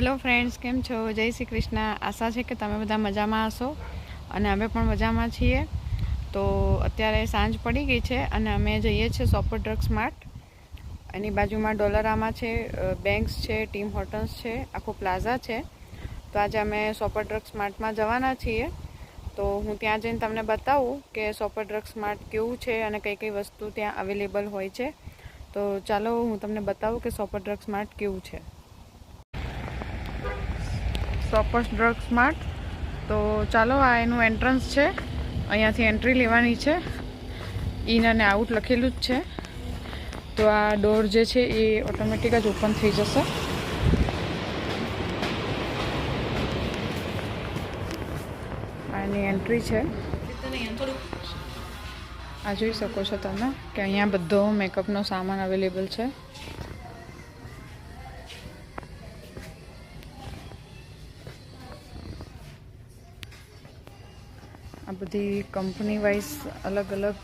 Hello friends કેમ છો? જય શ્રી કૃષ્ણ. આશા છે કે તમે બધા મજામાં હશો અને અમે પણ મજામાં છીએ. તો અત્યારે સાંજ પડી ગઈ છે અને અમે જઈએ છીએ સોપર ડ્રગ સ્માર્ટ એની બાજુમાં ડોલરામાં છે બેંક્સ છે ટીમ હોટલ્સ છે, આખો પ્લાઝા છે. તો આજે અમે સોપર ડ્રગ સ્માર્ટમાં જવાના છીએ. તો હું ત્યાં જઈને તમને બતાવું કે સોપર ડ્રગ સ્માર્ટ કેવું છે અને કઈ કઈ વસ્તુ ત્યાં અવેલેબલ હોય છે. તો ચાલો હું તમને બતાવું કે સોપર ડ્રગ્સ માર્ટ કેવું છે. સોપર્સ ડ્રગ સ્માર્ટ તો ચાલો, આ એનું એન્ટ્રન્સ છે. અહીંયાથી એન્ટ્રી લેવાની છે. ઇન અને આઉટ લખેલું જ છે. તો આ ડોર જે છે એ ઓટોમેટિક જ ઓપન થઈ જશે. આની એન્ટ્રી છે. આ જોઈ શકો છો તમે કે અહીંયા બધો મેકઅપનો સામાન અવેલેબલ છે. બધી કંપની વાઇઝ અલગ અલગ.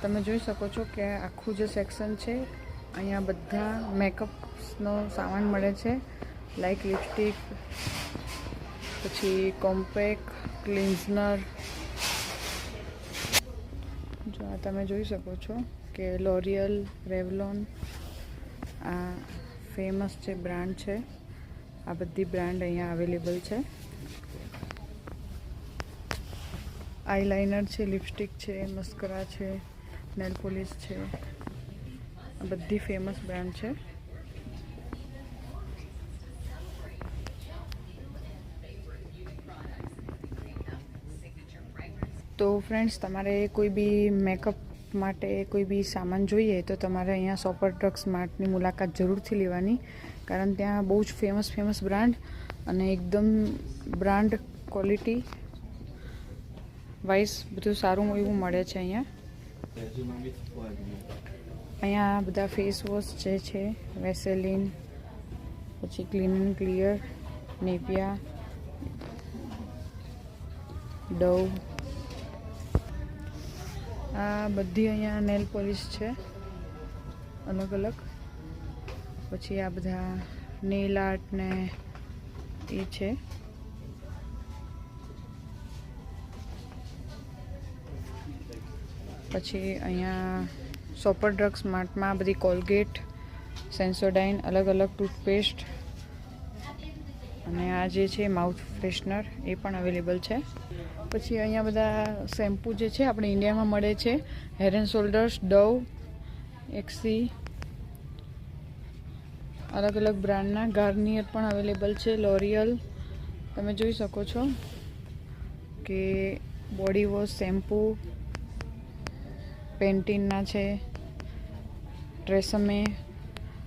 તમે જોઈ શકો છો કે આખું જે સેક્શન છે, અહીંયા બધા મેકઅપ્સનો સામાન મળે છે. લાઈક લિપસ્ટિક પછી કોમ્પેક ક્લિન્ઝનર જો આ તમે જોઈ શકો છો કે લોરિયલ રેવલોન આ ફેમસ જે બ્રાન્ડ છે, આ બધી બ્રાન્ડ અહીંયા અવેલેબલ છે. આઈલાઇનર છે, લિપસ્ટિક છે, મસ્કરા છે, નેલ પોલિશ છે. આ બધી ફેમસ બ્રાન્ડ છે. તો ફ્રેન્ડ્સ, તમારે કોઈ બી મેકઅપ માટે કોઈ બી સામાન જોઈએ તો તમારે અહીંયા સોપર ટ્રક સ્માર્ટની મુલાકાત જરૂરથી લેવાની. કારણ ત્યાં બહુ જ ફેમસ ફેમસ બ્રાન્ડ અને એકદમ બ્રાન્ડ ક્વોલિટી વાઇઝ બધું સારું એવું મળે છે અહીંયા. અહીંયા બધા ફેસ વોશ જે છે, વેસેલિન, પછી Clean and Clear, Nepia, Dove. આ બધી અહીંયા નેલ પોલિશ છે, અલગ અલગ. પછી આ બધા નેલ આર્ટ ને એ છે. પછી અહીંયા સોપર ડ્રગ સ્માર્ટમાં બધી કોલગેટ સેન્સોડાઇન અલગ અલગ ટૂથપેસ્ટ અને આ જે છે માઉથ ફ્રેશનર એ પણ અવેલેબલ છે. પછી અહીંયા બધા શેમ્પૂ જે છે આપણે ઇન્ડિયામાં મળે છે. Hair and Shoulders Dove Axe અલગ અલગ બ્રાન્ડના ગાર્નિયર પણ અવેલેબલ છે લોરિયલ તમે જોઈ શકો છો કે બોડી વોશ શેમ્પૂ પેન્ટીનના છે ટ્રેસમે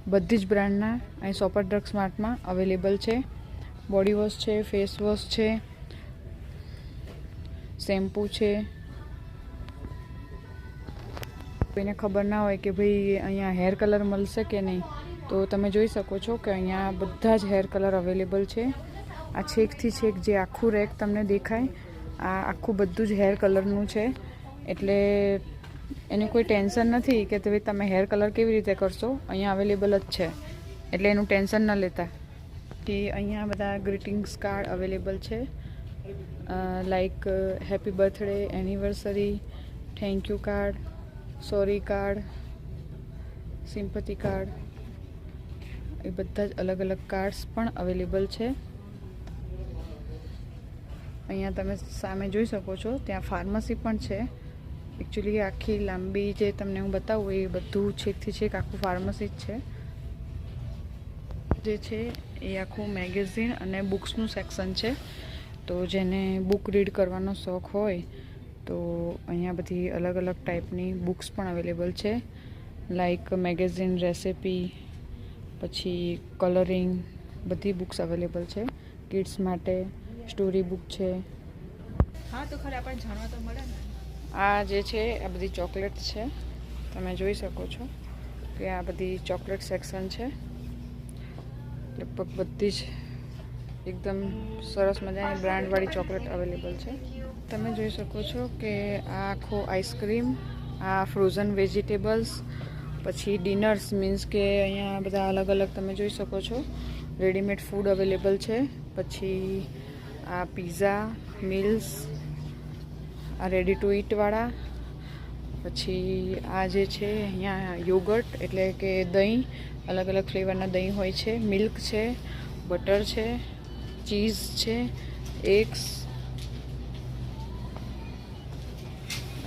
બધી જ બ્રાન્ડના અહીં સોપર ડ્રગ સ્માર્ટમાં અવેલેબલ છે. બોડી વોશ છે, ફેસ વોશ છે, શેમ્પૂ છે. કોઈને ખબર ના હોય કે ભાઈ અહીંયા હેર કલર મળશે કે નહીં, તો તમે જોઈ શકો છો કે અહીંયા બધા જ હેર કલર અવેલેબલ છે. આ છેકથી છેક જે આખું રેક તમને દેખાય, આ આખું બધું જ હેર કલરનું છે. એટલે એની કોઈ ટેન્શન નથી કે ભાઈ તમે હેર કલર કેવી રીતે કરશો? અહીંયા અવેલેબલ જ છે. એટલે એનું ટેન્શન ન લેતા. કે અહીંયા બધા ગ્રીટિંગ્સ કાર્ડ અવેલેબલ છે. Like happy birthday anniversary thank you card sorry card sympathy card એ બધા જ અલગ અલગ કાર્ડ્સ પણ અવેલેબલ છે. અહીંયા તમે સામે જોઈ શકો છો, ત્યાં ફાર્મસી પણ છે. એકચ્યુઅલી આખી લાંબી જે તમને હું બતાવું એ બધું છેકથી છેક આખું ફાર્મસી જ છે. જે છે એ આખું મેગેઝિન અને બુક્સનું સેક્શન છે. તો જેને બુક રીડ કરવાનો શોખ હોય, તો અહીંયા બધી અલગ અલગ ટાઈપની બુક્સ પણ અવેલેબલ છે. લાઈક મેગેઝિન રેસિપી પછી કલરિંગ બધી બુક્સ અવેલેબલ છે. કિડ્સ માટે સ્ટોરી બુક છે. હા, તો ખરે આપણને જાણવા તો મળે ને. આ જે છે, આ બધી ચોકલેટ છે. તમે જોઈ શકો છો કે આ બધી ચોકલેટ સેક્શન છે. લગભગ બધી જ એકદમ સરસ મજાની બ્રાન્ડવાળી ચોકલેટ અવેલેબલ છે. તમે જોઈ શકો છો કે આ આખો આઈસ્ક્રીમ, આ ફ્રોઝન વેજીટેબલ્સ, પછી ડિનર્સ મીન્સ કે અહીંયા બધા અલગ અલગ તમે જોઈ શકો છો. રેડીમેડ ફૂડ અવેલેબલ છે. પછી આ પીઝા, મિલ્સ આ રેડી ટુ ઇટવાળા પછી આ જે છે, અહીંયા યોગર્ટ એટલે કે દહીં અલગ અલગ ફ્લેવરના દહીં હોય છે. મિલ્ક છે બટર છે ચીઝ છે એગ્સ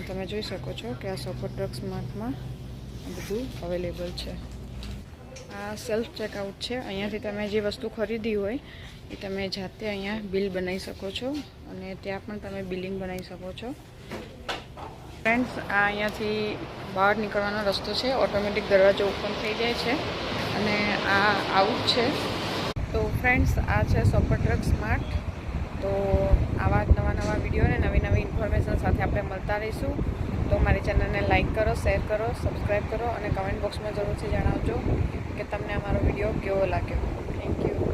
તમે જોઈ શકો છો કે આ સપોર્ટ ડ્રગ્સ સ્માર્ટમાં બધું અવેલેબલ છે. આ સેલ્ફ ચેકઆઉટ છે. અહીંયાથી તમે જે વસ્તુ ખરીદી હોય, એ તમે જાતે અહીંયા બિલ બનાવી શકો છો અને ત્યાં પણ તમે બિલિંગ બનાવી શકો છો. ફ્રેન્ડ્સ આ અહીંયાથી બહાર નીકળવાનો રસ્તો છે. ઓટોમેટિક દરવાજો ઓપન થઈ જાય છે અને આ આઉટ છે. તો ફ્રેન્ડ્સ આ છે સોપર ટ્રક સ્માર્ટ તો આવા નવા નવા વીડિયો અને નવી નવી ઇન્ફોર્મેશન સાથે આપણે મળતા રહીશું. તો મારી ચેનલને લાઇક કરો શેર કરો સબસ્ક્રાઈબ કરો અને કમેન્ટ બોક્સમાં જરૂરથી જણાવજો. કે તમને અમારો વીડિયો કેવો લાગ્યો? Thank you